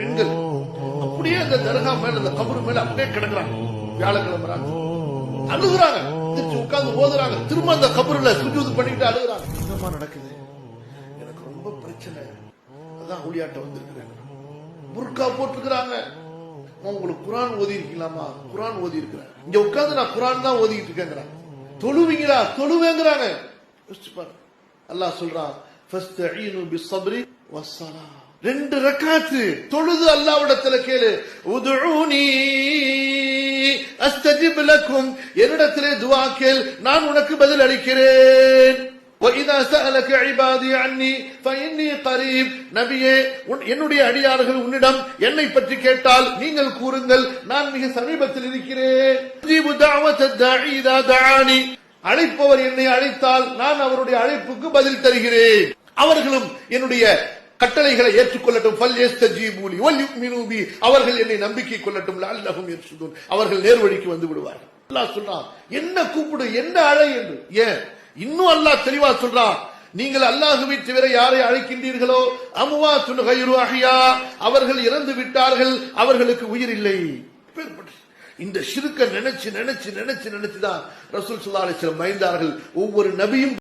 பெண்கள். அப்படியே அந்த தர்கா மேல அந்த கபரு மேல அப்படியே கிடக்குறாங்க. வியாழக்கிழமை அழுகுறாங்க. எந்திரிச்சு உட்கார்ந்து ஓதுறாங்க. திரும்ப அந்த கபருல சுஜூது பண்ணிட்டு அழுகுறாங்க. என்னமா நடக்குது. எனக்கு ரொம்ப பிரச்சனை. அதான் ஊழியாட்ட வந்திருக்கிறேன். புர்கா போட்டிருக்கிறாங்க. உங்களுக்கு குரான் ஓதி இருக்கலாமா குரான் ஓதி இருக்கிறேன் இங்க உட்கார்ந்து நான் குரான் தான் ஓதிட்டு இருக்கேங்கிறாங்க தொழுவீங்களா? தொழுவேங்கிறாங்க. யோசிச்சு பாரு அல்லாஹ் சொல்றான் ஃபஸ்தஈனு பிஸ்ஸப்ரி ரெண்டு ரக்காத்து தொழுது அல்லாஹ்விடத்துல கேளு உதுஊனி அஸ்தஜிப் லக்கும் என்னிடத்திலே துஆ கேள் நான் உனக்கு பதில் அளிக்கிறேன் وَإِذَا سَأَلَكَ عِبَادِي عَنِّي فَإِنِّي قَرِيبٌ நபியே உன்- என்னுடைய அடியார்கள் உன்னிடம் என்னை பற்றி கேட்டால் நீங்கள் கூறுங்கள் நான் மிக சமீபத்தில் இருக்கிறேன் உஜீபு دعوة الداعي إذا دعاني. அழைப்பவர் என்னை அழைத்தால் நான் அவருடைய அழைப்புக்கு பதில் தருகிறேன் அவர்களும் என்னுடைய கட்டளைகளை ஏற்றுக்கொள்ளட்டும். அவர்கள் என்னை நம்பிக்கை கொள்ளட்டும். லஅல்லஹும் அவர்கள் நேர்வழிக்கு வந்து விடுவார்கள். அல்லாஹ் சொல்றான் என்ன கூப்பிடு என்ன அழை என்று? ஏன்? இன்னும் அல்லாஹ் தெளிவா சொல்றான் நீங்கள் அல்லாஹுவை தவிர யாரை அழைக்கின்றீர்களோ அமுவா துன்கைரு அஹ்யா. அவர்கள் இறந்து விட்டார்கள் அவர்களுக்கு உயிர் இல்லை. இந்த சிறுக்க நினைச்சு நினைச்சு நினைச்சு நினைச்சுதான் ரசூல் சுல்லா அலிஸ்லம் பயந்தார்கள் ஒவ்வொரு நபியும்